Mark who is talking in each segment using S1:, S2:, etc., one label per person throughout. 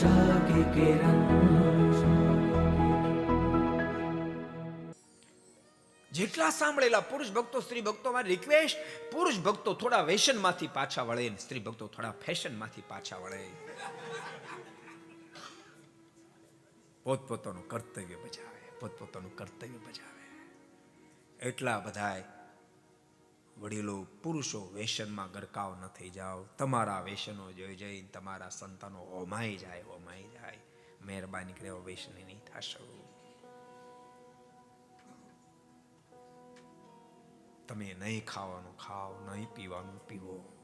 S1: आशा की किरण
S2: જેટલા સાંભળેલા પુરુષ ભક્તો સ્ત્રી ભક્તોમાં રિક્વેસ્ટ પુરુષ ભક્તો થોડા વેસનમાંથી પાછા વળે ને સ્ત્રી ભક્તો થોડા ફેશનમાંથી પાછા વળે પોતપોતાનું કર્તવ્ય બજાવે પોતપોતાનું કર્તવ્ય બજાવે એટલા બધાય વડીલો, પુરુષો વેસનમાં ગરકાવ ન થઈ જાઓ. તમારા વેસનો જોઈ જઈને તમારા સંતાનો હોમાઈ જાય હોમાઈ જાય. મહેરબાની કરે વેસની નહીં થશો. તમે નહીં ખાવાનું ખાઓ, નહીં પીવાનું પીવો.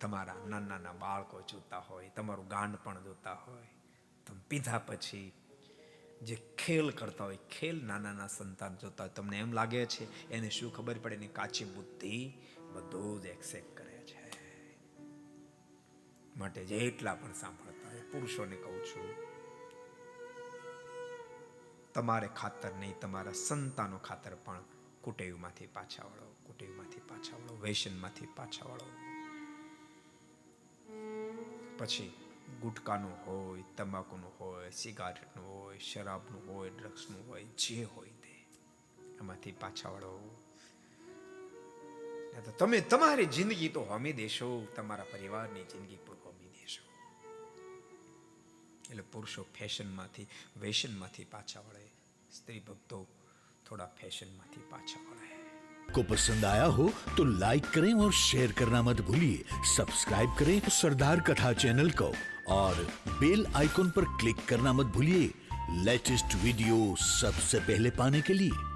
S2: તમારા નાના નાના બાળકો જોતા હોય, તમારું ગાંડ પણ જોતા હોય. તમે પીધા પછી જે ખેલ કરતા હોય, ખેલ નાના નાના સંતાન જોતા હોય, તમને એમ લાગે છે એને શું ખબર પડે? એની કાચી બુદ્ધિ બધું જ એક્સેપ્ટ કરે છે. માટે જેટલા પણ સાંભળતા હોય, પુરુષોને કહું છું, તમારે ખાતર નહીં, તમારા સંતાનો ખાતર પણ કુટેવમાંથી પાછા વળો, કુટેવમાંથી પાછા વળો વેસનમાંથી પાછા વળો. પછી ગુટકાનું હોય તમાકુનું હોય સિગારેટનું હોય શરાબનું હોય ડ્રગ્સનું હોય જે હોય તે એમાંથી પાછા વળો નહીં તો તમે તમારી જિંદગી તો હોમી દેશો તમારા પરિવારની જિંદગી પણ હોમી દેશો એટલે પુરુષો ફેશનમાંથી વેસનમાંથી પાછા વળે સ્ત્રી ભક્તો થોડા ફેશનમાંથી પાછા વળે
S3: को पसंद आया हो तो लाइक करें और शेयर करना मत भूलिए सब्सक्राइब करें सरदार कथा चैनल को और बेल आइकॉन पर क्लिक करना मत भूलिए लेटेस्ट वीडियो सबसे पहले पाने के लिए